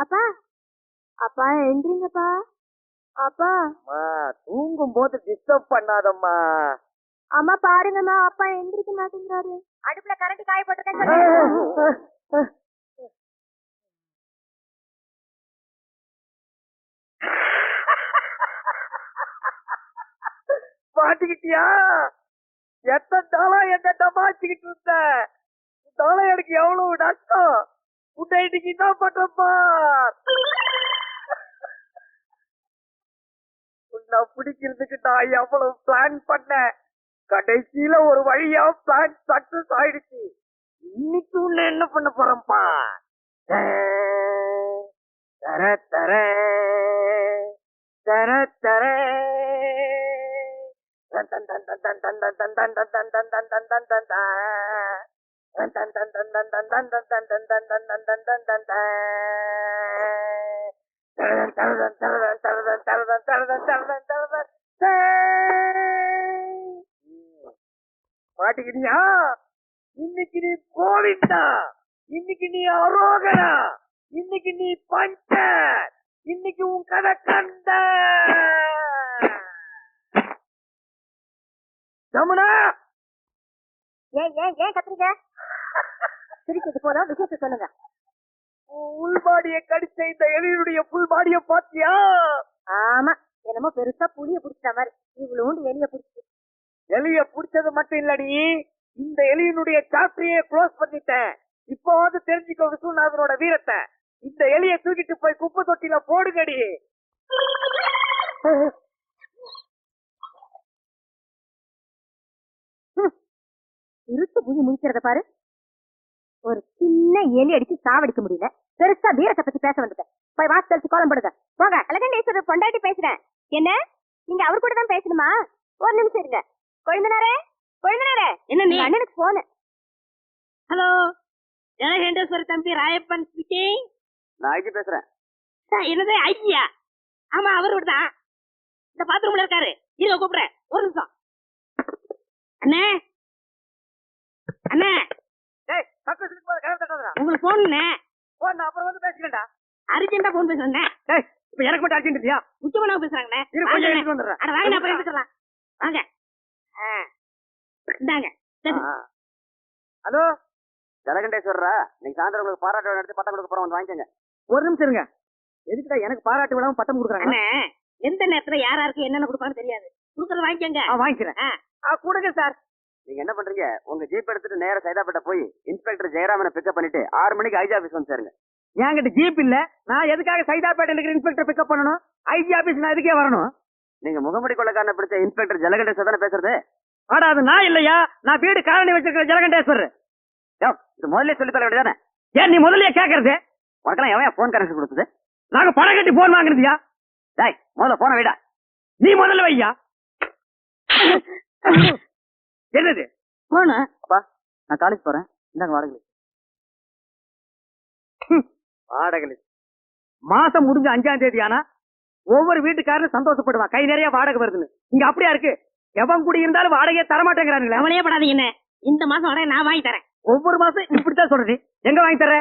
அப்பா. அப்பா எந்திரிங்கப்பா அப்பா. தூங்கும் போது டிஸ்டர்ப் பண்ணாதம்மா. அம்மா பாருங்கம்மா அப்பா எந்திரிக்க மாட்டேங்கிறாரு. அடுப்புல கரண்ட் காய போட்டுருக்கேன் மாட்டிக்கிட்டியா? எத்தனை நாளா என்ன டமாச்சிக்கிட்டு இருந்த? நாளை எனக்கு எவ்வளவு நஷ்டம்? உன்னை இன்னைக்கு என்ன பண்ணப்பா உன்னை பிடிக்கிறதுக்கு நான் எவ்வளவு பிளான் பண்ணேன் கடைசியில ஒரு வழியா பிளான் சக்சஸ் ஆயிடுச்சு இன்னைக்கு உன்னை என்ன பண்ண போறேன்ப்பா தர தர தர தர மாட்டிக்கிறியா இன்னைக்கு நீ கோவிந்தா இன்னைக்கு நீ அரோகரா இன்னைக்கு நீ பஞ்ச இன்னைக்கு உன் கதை கண்ட. ஜமுனா ஏன் ஏன் ஏன் கத்துறீங்க? சிரிச்சது போதும் விஷயத்த சொல்லுங்க. உள்பாடிய கடிச்ச இந்த எலியுடைய புல்பாடிய பாத்தியா? ஆமா என்னமோ பெருசா புளிய புடிச்ச மாதிரி இவ்வளவு எலிய புடிச்சு. எலிய புடிச்சது மட்டும் இல்லடி. இந்த எலியினுடைய சாப்டரையே க்ளோஸ் பண்ணிட்டேன். இப்போ வந்து தெரிஞ்சுக்கோ விஸ்வநாதனோட வீரத்தை. இந்த எலிய தூக்கிட்டு போய் குப்பை தொட்டில போடுங்கடி. இருட்டு புலி முடிக்கிறத பாரு. ஒரு சின்ன எலி அடிச்சு சாவடிக்க முடியல. பெருசா வீரத்தை பத்தி பேச வந்துட்டேன். போய் வாசல் கோலம் போடுங்க. போங்க. அழகண்டேஸ்வரர் பொண்டாட்டி பேசுறேன். என்ன? நீங்க அவர் கூட தான் பேசணுமா? ஒரு நிமிஷம் இருங்க. கொழுந்தனாரே? கொழுந்தனாரே? என்ன நீ? அண்ணனுக்கு போனு ஹலோ ஜனகண்டேஸ்வர தம்பி ராயப்பன் ஸ்பீக்கிங் நான் ஐஜி பேசுறேன் என்னது? ஐயா ஆமா அவரு தான். இந்த பாத்ரூம்ல இருக்காரு. இருங்க கூப்பிடுறேன். ஒரு நிமிஷம். அண்ணே அண்ணே. டேய் போற கதை தட்டாதடா உங்களுக்கு போனுண்ணே போ நான் அப்புறம் வந்து பேசிக்கிறேன்டா. அர்ஜென்டா போன் பேசுறேன் டேய் இப்ப எனக்கு மட்டும் அர்ஜென்ட் இல்லையா? பேசுறாங்கண்ணே. இரு கொஞ்சம். எடுத்து அட வாங்க அப்புறம் எடுத்துக்கலாம். வாங்க. ஆ. இந்தாங்க. ஹலோ? ஜலகண்டேஸ்வரரா நீங்க சாயந்தரம் உங்களுக்கு பாராட்டு நடத்தி பட்டம் கொடுக்க போறோம் வந்து வாங்கிக்கோங்க. ஒரு நிமிஷம் இருங்க. எதுக்குடா எனக்கு பாராட்டு விழாவும் பட்டம் கொடுக்குறாங்க? எந்த நேரத்துல யார் யாருக்கு என்னென்ன கொடுப்பான்னு தெரியாது. கொடுக்கறது வாங்கிக்கோங்க. வாங்கிக்கிறேன். கொடுங்க சார். நீங்க என்ன பண்றீங்க? உங்க ஜீப் எடுத்துட்டு நேரா சைதாப்பேட்டை போய் இன்ஸ்பெக்டர் ஜெயராமனை பிக்கப் பண்ணிட்டு ஆறு மணிக்கு ஐஜி ஆபீஸ் வந்து சேருங்க. என்கிட்ட ஜீப் இல்ல. நான் எதுக்காக சைதாப்பேட்டையில இருக்கிற இன்ஸ்பெக்டர் பிக்கப் பண்ணணும்? ஐஜி ஆபீஸ் நான் எதுக்கே வரணும்? நீங்க முகமடி கொள்ளக்காரனை பிடிச்ச இன்ஸ்பெக்டர் ஜலகண்டேஸ்வர் தானே பேசுறது? ஆடா அது நான் இல்லையா? நான் வீடு காலனி வச்சிருக்கிற ஜலகண்டேஸ்வர் இது முதல்ல சொல்லி தர வேண்டியதானே ஏன் நீ முதல்ல கேக்குறது? உனக்கெல்லாம் எவன் போன் கனெக்ஷன் கொடுத்தது? நாங்க பணம் கட்டி போன் வாங்குறதுயா டேய் முதல்ல போன வைடா. நீ முதல்ல வையா? என்னது? போன. அப்பா நான் காலேஜ் போறேன். இந்தாங்க வாடகை வாடகை மாசம் முடிஞ்ச அஞ்சாம் தேதி ஆனா ஒவ்வொரு வீட்டுக்காரரும் சந்தோஷப்படுவான். கை நிறைய வாடகை வருதுன்னு. இங்க அப்படியா இருக்கு? எவன் குடி இருந்தாலும் வாடகையே தரமாட்டேங்கிறானுங்களே. கவலையே படாதீங்கண்ணே இந்த மாசம் வாடகை நான் வாங்கி தரேன். ஒவ்வொரு மாசம் இப்படித்தான் சொல்றது. எங்க வாங்கி தர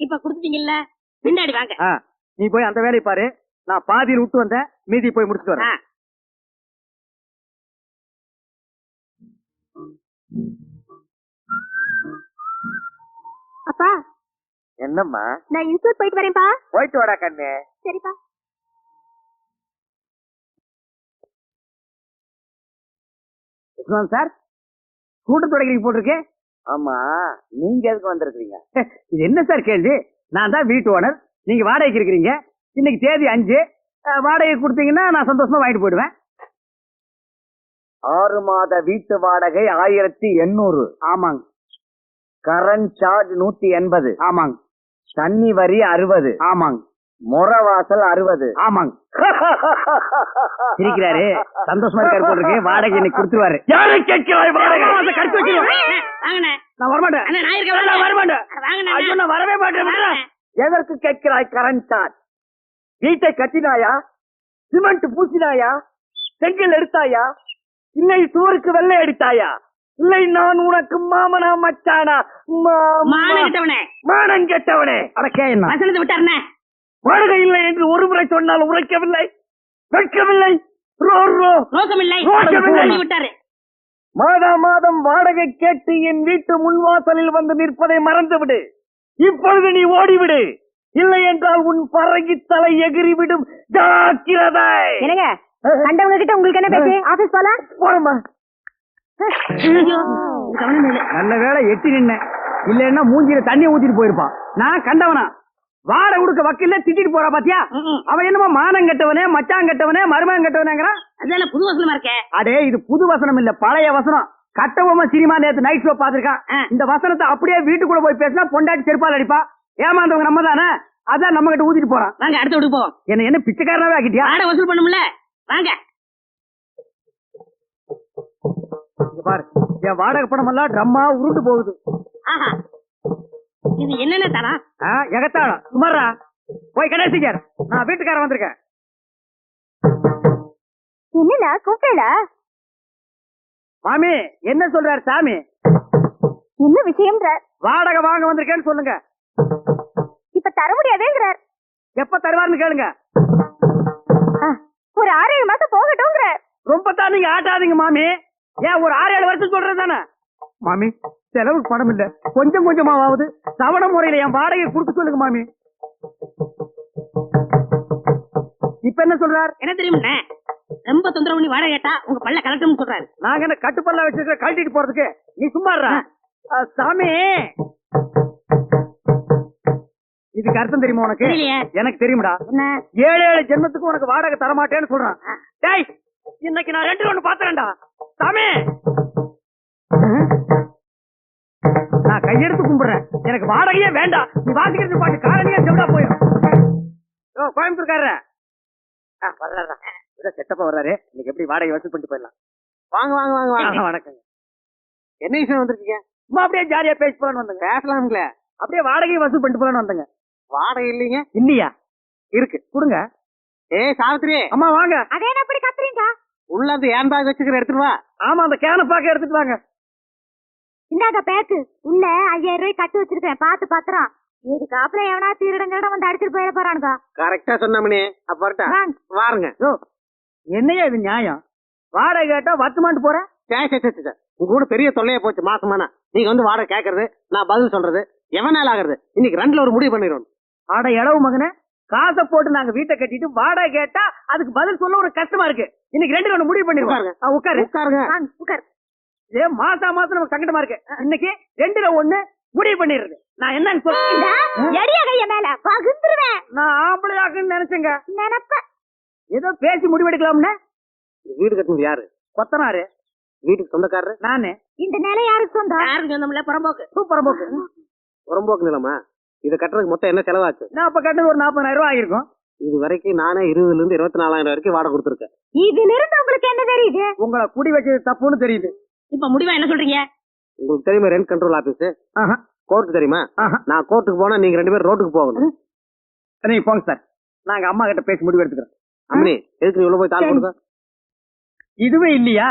இப்ப கொடுத்துட்டீங்கல்ல பின்னாடி வாங்க. நீ போய் அந்த வேலையை பாரு. நான் பாதியில் விட்டு வந்தேன். மீதி போய் முடிச்சுட்டு வரேன். அப்பா. என்னம்மா? நான் இன்ஸ்டியூட் போயிட்டு வரேன்ப்பா. போயிட்டு வாடா கண்ணு. சரிப்பா. சார். கூட்டம் தொடக்கிறீங்க போட்டிருக்கு. ஆமா. நீங்க எதுக்கு வந்திருக்கீங்க இது என்ன சார் கேள்வி? நான் தான் வீட்டு ஓனர். நீங்க வாடகைக்கு இருக்கிறீங்க. இன்னைக்கு தேதி அஞ்சு. வாடகை கொடுத்தீங்கன்னா நான் சந்தோஷமா வாங்கிட்டு போயிடுவேன். ஆறு மாத வீட்டு வாடகை ஆயிரத்தி எண்ணூறு. ஆமாங்க. கரண்ட் சார்ஜ் நூத்தி எண்பது. ஆமாங்க. தண்ணி வரி அறுபது. ஆமாங்க. முறவாசல் அறுபது. ஆமாங்க. சிரிக்கிறாரு. சந்தோஷமா இருக்காரு போல இருக்கு. வாடகை இன்னைக்கு கொடுத்துருவாரு. யாரை கேட்கிறாய் வாடகை? கடிச்சு வாங்கண்ணே. நான் வரமாட்டேன். அண்ணா நான் வரமாட்டேன். ஐயோ நான் வரவே மாட்டேன். எதற்கு கேட்கிறாய் கரண்ட் சார்ஜ்? வீட்டை கட்டினாயா? சிமெண்ட் பூசினாயா? செங்கல் எடுத்தாயா? இல்லை சூருக்கு வெள்ளை அடித்தாயா? இல்லை நான் உனக்கு மாமனா மச்சானா? மானம் கிட்டவனே. மானம் கெட்டவனே. அட கேயண்ணா வசனத்தை விட்டாருண்ணே. வாடகை இல்லை என்று ஒரு முறை சொன்னால் உரைக்கவில்லை. விட்டாரு. மாதா மாதம் வாடகை கேட்டு என் வீட்டு முன்வாசலில் வந்து நிற்பதை மறந்துவிடு. இப்பொழுது நீ ஓடிவிடு. இல்லை என்றால் உன் பறகி தலை எகிறிவிடும் ஜாக்கிரதை. கண்டவங்க கிட்ட உங்களுக்கு என்ன பேச்சு? ஆபீஸ் போல? போறமா ஐயோ. கவனம் இல்லை நல்ல வேளை எட்டி நின்ன இல்லன்னா மூஞ்சில தண்ணி ஊத்திட்டு போயிருப்பான். நான் கண்டவனா? வாடகை கொடுக்க வக்கீல்ல திட்டிட்டு போறா பாத்தியா. அவன் என்னமோ மானம் கெட்டவனே மச்சான் கெட்டவனே மருமகன் கெட்டவனேங்கிறான். புது வசனமா இருக்கே? அடே இது புது வசனம் இல்ல பழைய வசனம். கட்டபொம்மை சினிமா நேத்து நைட் ஷோ பாத்திருக்கான். இந்த வசனத்தை அப்படியே வீட்டுக்குள்ள போய் பேசினா பொண்டாட்டி செருப்பால் அடிப்பா. ஏமாந்தவங்க நம்ம தானே அதான் நம்ம கிட்ட ஊத்திட்டு போறான். வாங்க அடுத்த வீட்டுக்கு போவோம். என்ன என்ன பிச்சைக்காரனாவே ஆக்கிட்டியா? வாடகை வசூல் பண்ணும்ல? வாங்க. பாரு என் வாடகை பணம் எல்லாம் ட்ரம்மா உருண்டு போகுது. ஆஹா. இது என்னென்ன தரா எகத்தாளம். சுமாரா போய் கடைசிக்கார் நான் வீட்டுக்காரன் வந்திருக்கேன். என்னடா கூப்பிட்டா மாமி என்ன சொல்றாரு சாமி? என்ன விஷயம்ன்ற வாடகை வாங்க வந்திருக்கேன்னு சொல்லுங்க. இப்ப தர முடியாதேங்கிறார். எப்ப தருவாருன்னு கேளுங்க. ஒரு ஆறு ஏழு மாசம் போகட்டும்ங்கிற. ரொம்ப தான் நீங்க ஆட்டாதீங்க மாமி. ஏன் ஒரு ஆறு ஏழு வருஷம் சொல்றது தானே? மாமி செலவுக்கு பணம் இல்ல. கொஞ்சம் கொஞ்சமாவது தவணை முறையில என் வாடகை கொடுக்க சொல்லுங்க மாமி. இப்ப என்ன சொல்றார்? என்ன தெரியுமா ரொம்ப தொந்தரவு பண்ணி வாடகை கேட்டா உங்க பல்ல கலட்டம்னு சொல்றாரு. நாங்க என்ன கட்டுப்பல்ல வச்சிருக்க கழட்டிட்டு போறதுக்கு? நீ சும்மா இருடா. சாமி! இதுக்கு அர்த்தம் தெரியுமா உனக்கு. எனக்கு தெரியும்டா. ஏழு ஏழு ஜென்மத்துக்கு உனக்கு வாடகை தர மாட்டேன்னு சொல்றான் டேய் இன்னைக்கு நான் ரெண்டு ஒண்ணு பாத்துறேன்டா. சாமி! நான் கையெடுத்து கும்பிடுறேன். எனக்கு வாடகையே வேண்டாம் நீ வாசிக்கிறது பாட்டு காரணியா செவிடா போயிடும் ஓ கோயம்புத்தூர்காரர? வர்றாரா செட்டப்பா வர்றாரு. இன்னைக்கு எப்படி வாடகை வசூல் பண்ணிட்டு போயிடலாம். வாங்க வாங்க வாங்க வாங்க. வணக்கங்க. என்ன விஷயம் வந்திருக்கீங்க? சும்மா அப்படியே ஜாலியா பேசி போலான்னு வந்தங்க. பேசலாம்ல. அப்படியே வாடகை வசூல் பண்ணிட்டு போலான்னு வந்தங்க. வாடகை இல்லைங்க. இல்லையா? இருக்கு. கொடுங்க. ஏய் சாவித்திரி. அம்மா வாங்க. அதே என்ன அப்படி கத்துறீங்க? உள்ள அந்த ஏன் பேக் வச்சுக்கிற எடுத்துட்டு வா. ஆமா அந்த கேன பாக்க எடுத்துட்டு வாங்க. இந்தாங்க பேக்கு. உள்ள ஐயாயிரம் ரூபாய் கட்டு வச்சிருக்கேன் பாத்து பத்திரம். இதுக்கு அப்புறம் எவனா திருடங்கிட வந்து அடிச்சிட்டு போயிட போறானுங்க? கரெக்டா சொன்னமணி அப்ப வரட்டா. வாருங்க. என்னையா இது நியாயம்? வாடகை கேட்டா வத்துமான்ட்டு போற? சே, சே, சே. உங்க கூட பெரிய தொல்லையா போச்சு மாசமானா நீங்க வந்து வாடகை கேக்குறது நான் பதில் சொல்றது எவன் நாள் ஆகுறது? இன்னைக்கு ரெண்டுல ஒரு முடிவு பண்ணிடுவோம். ஆட இளவு மகனே காசை போட்டு நாங்க வீட்டை கட்டிட்டு வாடகை கேட்டா அதுக்கு பதில் சொல்ல ஒரு கஷ்டமா இருக்கு. இன்னைக்கு ரெண்டு ஒண்ணு முடிவு பண்ணிருவாங்க உட்காருங்க. உட்காரு. உட்காருங்க. உட்கார். ஏ மாசா மாசம் நமக்கு சங்கடமா இருக்கு. இன்னைக்கு ரெண்டுல ஒண்ணு முடிவு பண்ணிடுறது. நான் என்னன்னு சொல்ல எடியா கைய மேல பகுந்துருவேன் நான் ஆம்பளையாக்குன்னு நினைச்சேங்க. நினைப்ப ஏதோ பேசி முடிவெடுக்கலாம்னு? வீடு கட்டினது யாரு? கொத்தனாரு. வீட்டுக்கு சொந்தக்காரரு? நானு. இந்த நிலை யாருக்கு சொந்தம்? யாருக்கு சொந்தமில்ல? புறம்போக்கு. சூப்பர் போக்கு புறம்போக்கு நிலமா? இதை கட்டுறதுக்கு மொத்தம் என்ன செலவாச்சு? நான் அப்ப கட்டது ஒரு நாற்பதாயிரம் ரூபாய் ஆயிருக்கும் இது வரைக்கும் நானே இருபதுல இருந்து இருபத்தி நாலாயிரம் வரைக்கும் வாடகை கொடுத்துருக்கேன். இதுல இருந்து உங்களுக்கு என்ன தெரியுது? உங்களை குடி வச்சது தப்புன்னு தெரியுது. இப்ப முடிவா என்ன சொல்றீங்க? உங்களுக்கு தெரியுமா ரெண்ட் கண்ட்ரோல் ஆபீஸ் ஆஹா, கோர்ட் தெரியுமா? ஆஹா. நான் கோர்ட்டுக்கு போனா நீங்க ரெண்டு பேரும் ரோட்டுக்கு போகணும். நீங்க போங்க சார். நாங்க அம்மா கிட்ட பேசி முடிவு எடுத்துக்கிறோம் அம்மனி எதுக்கு உள்ள போய் தாள். கொடுக்க இதுவே இல்லையா?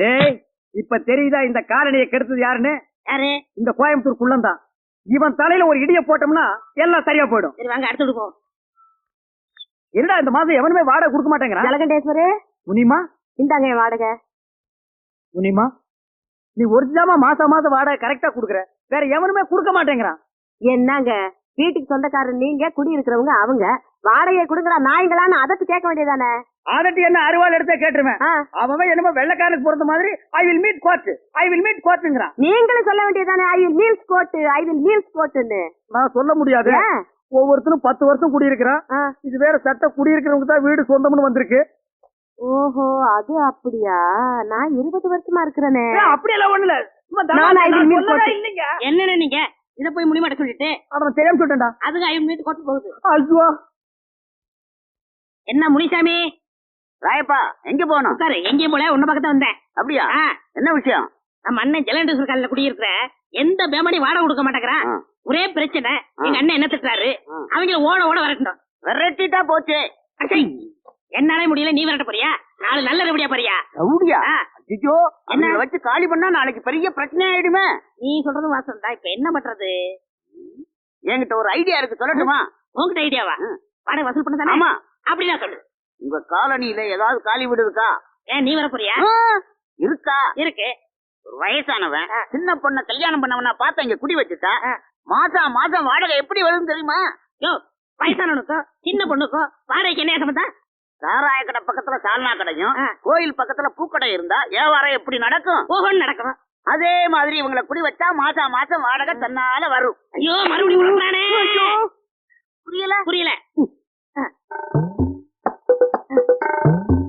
டேய் இப்ப தெரியுதா இந்த காலனியை கெடுத்தது யாருன்னு? யாரு? இந்த கோயம்புத்தூர் குள்ளந்தான் இவன் தலையில ஒரு இடிய போட்டோம்னா எல்லாம் சரியா போயிடும். சரி வாங்க அடுத்த போவோம் என்னடா இந்த மாசம் எவனுமே வாடகை கொடுக்க மாட்டேங்கிறான்? ஜலகண்டேஸ்வரு. முனிமா? இந்தாங்க என் வாடகை. முனிமா? நீ ஒரிஜினமா மாசம் மாசம் வாடகை கரெக்டா குடுக்குற. வேற எவனுமே கொடுக்க மாட்டேங்கிறான். என்னங்க? வீட்டுக்கு சொந்தக்காரர் நீங்க குடி இருக்கிறவங்க அவங்க. வாடகை கொடுங்கடா நாய்ங்களான்னு அதட்டு கேட்க வேண்டியதானே அதட்டி என்ன அருவாள் எடுத்தே கேட்டுருவேன். அவன் என்னமோ வெள்ளக்காரனுக்கு பொறுத்த மாதிரி I will meet court I will meet கோர்ட்டுங்கிறான் நீங்களும் சொல்ல வேண்டியதானே I will meals coat I will meals கோட்டுன்னு நான் சொல்ல முடியாது? ஒவ்வொருத்தரும் பத்து வருஷம் குடியிருக்கிறான். இது வேற சட்ட குடியிருக்கிறவங்க தான் வீடு சொந்தம்னு வந்திருக்கு. ஓஹோ அது அப்படியா? நான் இருபது வருஷமா இருக்கிறேனே. அப்படியெல்லாம் ஒண்ணு இல்ல என்னன்னு நீங்க? இத போய் முடிமாட்ட சொல்லிட்டு. அவன் தெரியாம சொல்லிட்டேன்டா. அதுக்கு ஐயன் வீட்டு கொட்டு போகுது. ஐயோ. என்ன முனிசாமி? ராயப்பா எங்க போனோம் உட்காரு எங்கேயும் போல உன்ன பக்கத்துல வந்தேன். அப்படியா? என்ன விஷயம்? நம்ம அண்ணன் ஜலண்டேஸ்வர் காலில் குடியிருக்கிற எந்த பேமணி வாடகை கொடுக்க மாட்டேங்கிறான். ஒரே பிரச்சனை. எங்க அண்ணன் என்ன திட்டுறாரு? ஆ. அவங்கள ஓட ஓட வரட்டும் விரட்டிட்டா போச்சு. என்னாலே முடியல நீ விரட்ட போறியா? நாலு நல்ல ரெபடியா போறியா? ரவுடியா? ஐயோ என்ன? வச்சு காலி பண்ணா நாளைக்கு பெரிய பிரச்சனை ஆயிடுமே. நீ சொல்றது வாசம் தான் இப்ப என்ன பண்றது? என்கிட்ட ஒரு ஐடியா இருக்கு சொல்லட்டுமா? உங்ககிட்ட ஐடியாவா. வாடகை வசூல் பண்ண ஆமா. அப்படின்னா சொல்லு. உங்க காலனியில ஏதாவது காலி வீடு இருக்கா? ஏன் நீ வர போறியா இருக்கா? இருக்கு. ஒரு வயசானவன் சின்ன பொண்ண கல்யாணம் பண்ணவனா பார்த்து இங்க குடி வச்சுட்டா மாசம் மாசம் வாடகை எப்படி வருதுன்னு தெரியுமா? யோ வயசானவனுக்கோ சின்ன பொண்ணுக்கோ வாடகைக்கு என்ன சம்பந்தம்? சாராய கடை பக்கத்துல சால்னா கடையும். கோயில் பக்கத்துல பூக்கடை இருந்தா வியாபாரம் எப்படி நடக்கும்? ஓஹோன்னு நடக்கும். அதே மாதிரி இவங்கள குடி வச்சா மாசம் மாசம் வாடகை தன்னால வரும். ஐயோ மறுபடியும் புரியல? புரியல. Thank you.